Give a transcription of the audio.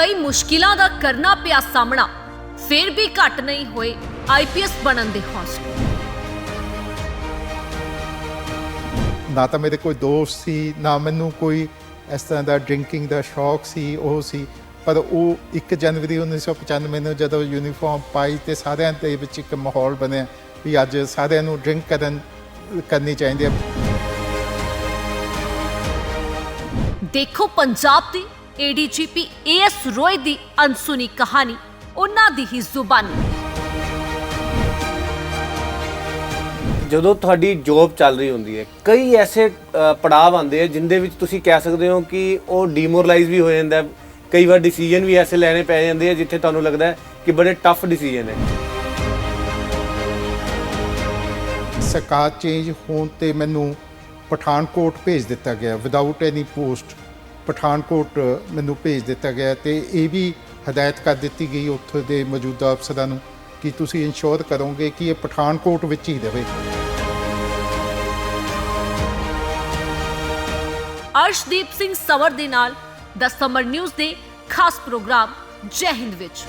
ਕਈ ਮੁਸ਼ਕਿਲਾਂ ਦਾ ਕਰਨਾ ਪਿਆ ਸਾਹਮਣਾ। ਫਿਰ ਵੀ ਘੱਟ ਨਹੀਂ ਹੋਏ ਆਈਪੀਐਸ ਬਣਨ ਦੇ ਹੌਸਲੇ। ਨਾ ਤਾਂ ਮੇਰੇ ਕੋਈ ਦੋਸਤ ਸੀ ਨਾ ਮੈਨੂੰ ਕੋਈ ਇਸ ਤਰ੍ਹਾਂ ਦਾ ਡਰਿੰਕਿੰਗ ਦਾ ਸ਼ੌਕ ਸੀ ਉਹ ਸੀ। ਪਰ ਉਹ 1 ਜਨਵਰੀ 1995 ਨੂੰ ਜਦੋਂ ਯੂਨੀਫਾਰਮ ਪਾਈ ਤੇ ਸਾਰਿਆਂ ਦੇ ਵਿੱਚ ਇੱਕ ਮਾਹੌਲ ਬਣਿਆ ਵੀ ਅੱਜ ਸਾਰਿਆਂ ਨੂੰ ਡਰਿੰਕ ਕਰਨ ਕਰਨੀ ਚਾਹੀਦੀ ਹੈ। ਦੇਖੋ ਪੰਜਾਬ ਦੀ ਏਡੀਜੀਪੀ ਏਐਸ ਰੋਏ ਦੀ ਅਨਸੁਣੀ ਕਹਾਣੀ ਉਹਨਾਂ ਦੀ ਹੀ ਜ਼ੁਬਾਨੀ। ਜਦੋਂ ਤੁਹਾਡੀ ਜੌਬ ਚੱਲ ਰਹੀ ਹੁੰਦੀ ਹੈ ਕਈ ਐਸੇ ਪੜਾਅ ਆਉਂਦੇ ਆ ਜਿੰਦੇ ਵਿੱਚ ਤੁਸੀਂ ਕਹਿ ਸਕਦੇ ਹੋ ਕਿ ਉਹ ਡੀਮੋਰਲਾਈਜ਼ ਵੀ ਹੋ ਜਾਂਦਾ ਹੈ। ਕਈ ਵਾਰ ਡਿਸੀਜਨ ਵੀ ਐਸੇ ਲੈਣੇ ਪੈ ਜਾਂਦੇ ਆ ਜਿੱਥੇ ਤੁਹਾਨੂੰ ਲੱਗਦਾ ਹੈ ਕਿ ਬੜੇ ਟਫ ਡਿਸੀਜਨ ਹੈ ਸਰਕਾਰ ਚੇਂਜ ਹੋਣ ਤੇ ਮੈਨੂੰ ਪਠਾਨਕੋਟ ਭੇਜ ਦਿੱਤਾ ਗਿਆ ਵਿਦਆਊਟ ਐਨੀ ਪੋਸਟ ਪਠਾਨਕੋਟ ਮੈਨੂੰ ਭੇਜ ਦਿੱਤਾ ਗਿਆ ਤੇ ਇਹ ਵੀ ਹਦਾਇਤ ਕਰ ਦਿੱਤੀ ਗਈ ਉੱਥੇ ਦੇ ਮੌਜੂਦਾ ਅਫਸਰਾਂ ਨੂੰ ਕਿ ਤੁਸੀਂ ਇਨਸ਼ੋਰ ਕਰੋਗੇ ਕਿ ਇਹ ਪਠਾਨਕੋਟ ਵਿੱਚ ਹੀ ਰਹੇ। ਅਰਸ਼ਦੀਪ ਸਿੰਘ ਸਵਰ ਦੇ ਨਾਲ ਦ ਸਮਰ ਨਿਊਜ਼ ਦੇ ਖਾਸ ਪ੍ਰੋਗਰਾਮ ਜੈ ਹਿੰਦ ਵਿੱਚ।